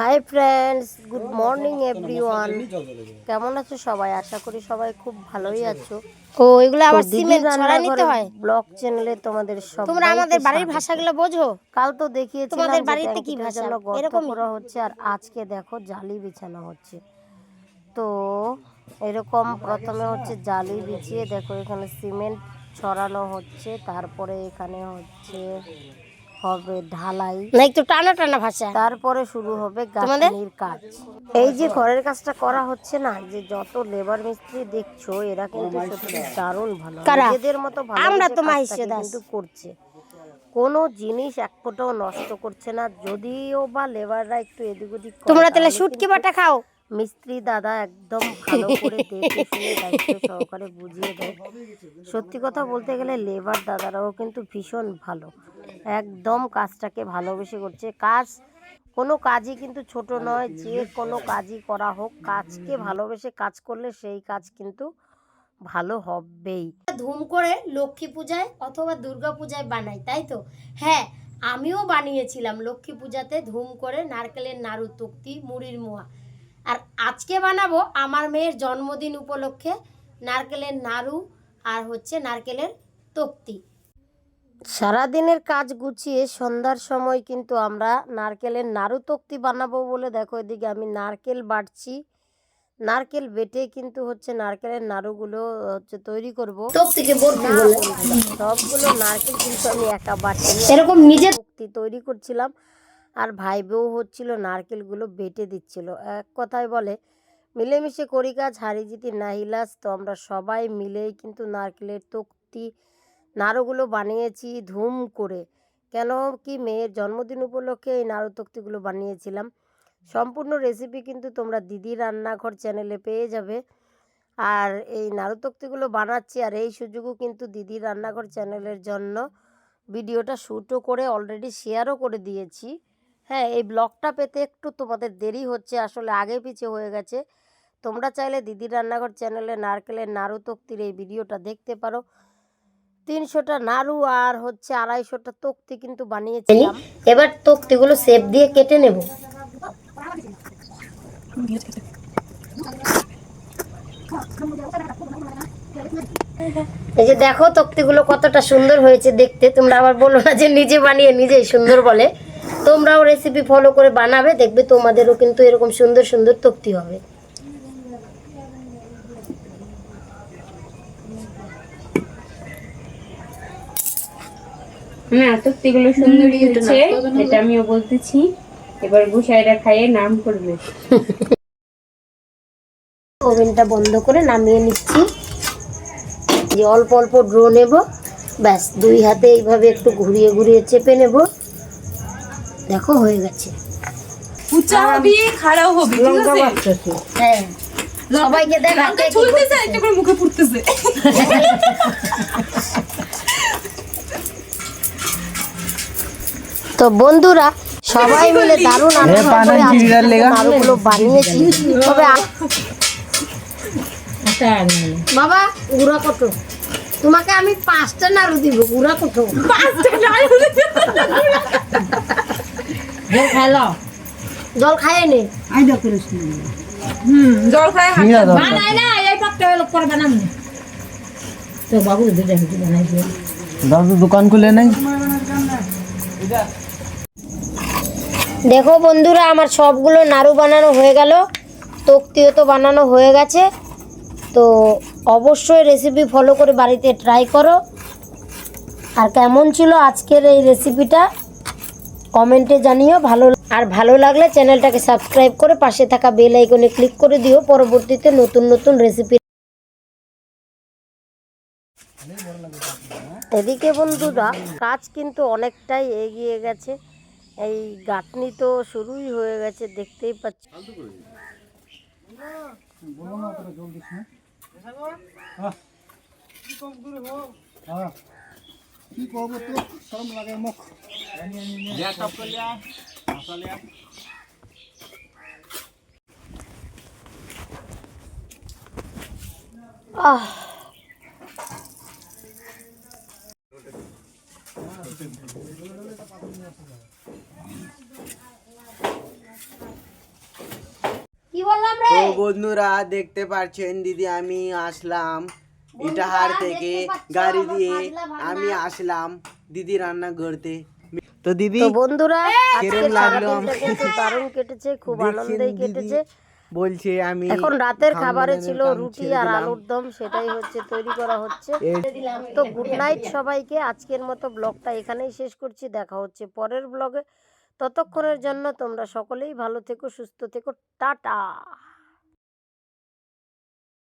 Hi friends good morning everyone কেমন আছো সবাই? আশা করি সবাই খুব ভালোই আছো। ও এগুলো আবার সিমেন্ট ছড়া নিতে হয়? ব্লগ চ্যানেলে তোমাদের সব তোমরা আমাদের বাড়ির ভাষাগুলো বোঝো? কাল তো দেখিয়েছিলাম তোমাদের বাড়িতে কি ভাষা? এরকমই? করা হচ্ছে আর আজকে দেখো জালি বিছানো হচ্ছে। তো এরকম প্রথমে হচ্ছে জালি বিছিয়ে দেখো এখানে সিমেন্ট ছড়ানো হচ্ছে তারপরে এখানে হচ্ছে হবে ঢালাই। না একটু টানা টানা ভাষা তারপরে শুরু হবে? গাঁথনির কাজ। এই যে ঘরের কাজটা করা হচ্ছে না যে যত লেবার মিস্ত্রি দেখছ এরা কিন্তু সত্যি দারুণ ভালো? নিজেদের মতো ভালো আমরা তো। কিন্তু করছে। কোনো জিনিস এক ফোঁটাও নষ্ট করছে না। যদিও বা লেবাররা একটু এদিক ওদিক তোমরা তাহলে তাহলে শুটকি বাটা খাও। মিস্ত্রি দাদা একদম ভালো করে দেখে শুনে দায়িত্ব সহকারে বুঝিয়ে দেয়। সত্যি কথা বলতে গেলে লেবার দাদারাও কিন্তু ভীষণ ভালো। একদম কাজটাকে ভালোবেসে করছে। কাজ কোনো কাজই কিন্তু ছোট নয়, যে কোনো কাজই করা হোক, কাজকে ভালোবেসে কাজ করলে সেই কাজ কিন্তু ভালো হবেই। ধুম করে লক্ষ্মী পূজায় অথবা দুর্গা পূজায় বানাই, তাই তো? হ্যাঁ আমিও বানিয়েছিলাম লক্ষ্মী পূজাতে ধুম করে নারকেলের নাড়ু, তক্তি, মুড়ির মোয়া। আর আজকে বানাবো আমার মেয়ের জন্মদিন উপলক্ষে নারকেলের নাড়ু আর হচ্ছে নারকেলের তক্তি। সারাদিনের কাজ গুছিয়ে সন্ধ্যার সময় কিন্তু আমরা নারকেলের নাড়ু তক্তি বানাবো বলে দেখো এদিকে আমি নারকেল বাটছি। নারকেল বেটে কিন্তু হচ্ছে নারকেলের নাড়ুগুলো হচ্ছে তৈরি করব। সবগুলো নারকেল কিন্তু আমি একা বাটছি। এরকম নিজের তক্তি তৈরি করছিলাম। আর ভাই বউ হচ্ছিল, নারকেলগুলো বেটে দিচ্ছিল। এক কথায় বলে, মিলেমিশে করি কাজ হারি নাহিলাস, তো আমরা সবাই মিলেই কিন্তু নারকেলের তক্তি, নাড়ুগুলো বানিয়েছি ধুম করে। কেন কি মেয়ের জন্মদিন উপলক্ষে এই নাড়ু তক্তিগুলো বানিয়েছিলাম। সম্পূর্ণ রেসিপি কিন্তু তোমরা দিদি রান্নাঘর চ্যানেলে পেয়ে যাবে। আর এই নাড়ু তক্তিগুলো বানাচ্ছি, আর এই সুযোগও কিন্তু দিদি রান্নাঘর চ্যানেলের জন্য। ভিডিওটা শ্যুটও করে অলরেডি শেয়ারও করে দিয়েছি। হ্যাঁ এই ব্লগটা পেতে একটু তোমাদের দেরি হচ্ছে আসলে আগে পিছে হয়ে গেছে। তোমরা চাইলে দিদি রান্নাঘর চ্যানেলে নারকেলের নাড়ু তক্তির এই ভিডিওটা দেখতে পারো। তিনশোটা নাড়ু আর হচ্ছে আড়াইশোটা তক্তি কিন্তু বানিয়েছিলাম এবার তক্তিগুলো সেপ দিয়ে কেটে নেব। এই যে দেখো তক্তিগুলো কতটা সুন্দর হয়েছে দেখতে। তোমরা আবার বলো না যে নিজে বানিয়ে নিজেই সুন্দর বলে। তোমরাও রেসিপি ফলো করে বানাবে দেখবে তোমাদেরও কিন্তু এরকম সুন্দর সুন্দর তক্তি হবে। হ্যাঁ তক্তিগুলো সুন্দরই হচ্ছে এটা আমিও বলতেছি। এবার গুসাইরা খাইয়ে নাম করবে। ওভেনটা বন্ধ করে নামিয়ে নিচ্ছি। যে অল্প অল্প ড্রো নেব ব্যাস দুই হাতে এইভাবে একটু ঘুরিয়ে ঘুরিয়ে চেপে নেব। দেখো হয়ে গেছে। উঁচা হবি খাড়াও হবি ঠিক আছে? হ্যাঁ। সবাইকে একটা করে মুখে ফুটতেছে তো বন্ধুরা সবাই মিলে দারুণ আনন্দ করে আজকে নাড়ুগুলো বানিয়েছি। তবে বাবা গুড়া কত? তোমাকে আমি পাঁচটা নাড়ু দিব গুড়া কত? জল খাইয়ে নে। হুম জল খায় হাত দাদু দোকান খুলে নেই? দেখো বন্ধুরা আমার সবগুলো নাড়ু বানানো হয়ে গেল। তক্তিও তো বানানো হয়ে গেছে। তো অবশ্যই রেসিপি ফলো করে বাড়িতে ট্রাই করো। আর কেমন ছিল আজকের এই রেসিপিটা কমেন্টে জানিও ভালো আর ভালো লাগলে চ্যানেলটাকে সাবস্ক্রাইব করে পাশে থাকা বেল আইকনে ক্লিক করে দিও পরবর্তীতে নতুন নতুন রেসিপি এদিকে বন্ধুরা কাজ কিন্তু অনেকটাই এগিয়ে গেছে। এই গাঁথনি তো শুরুই হয়ে গেছে দেখতেই পাচ্ছি কি করব তো শরম লাগে মুখ। আহ তো বন্ধুরা দেখতে পাচ্ছেন দিদি আমি আসলাম ইটাহার থেকে গাড়ি দিয়ে। আমি আসলাম দিদি রান্না করতে তো দিদি বন্ধুরা কিরম লাগল দারুণ কেটেছে খুব আনন্দেই কেটেছে। বলছে আমি এখন রাতের খাবারে ছিল রুটি আর আলুর দম সেটাই হচ্ছে তৈরি করা হচ্ছে। তো গুড নাইট সবাইকে আজকের মতো ব্লগটা এখানেই শেষ করছি। দেখা হচ্ছে পরের ব্লগে। ততক্ষণের জন্য তোমরা সকলেই ভালো থেকো সুস্থ থেকো। টাটা!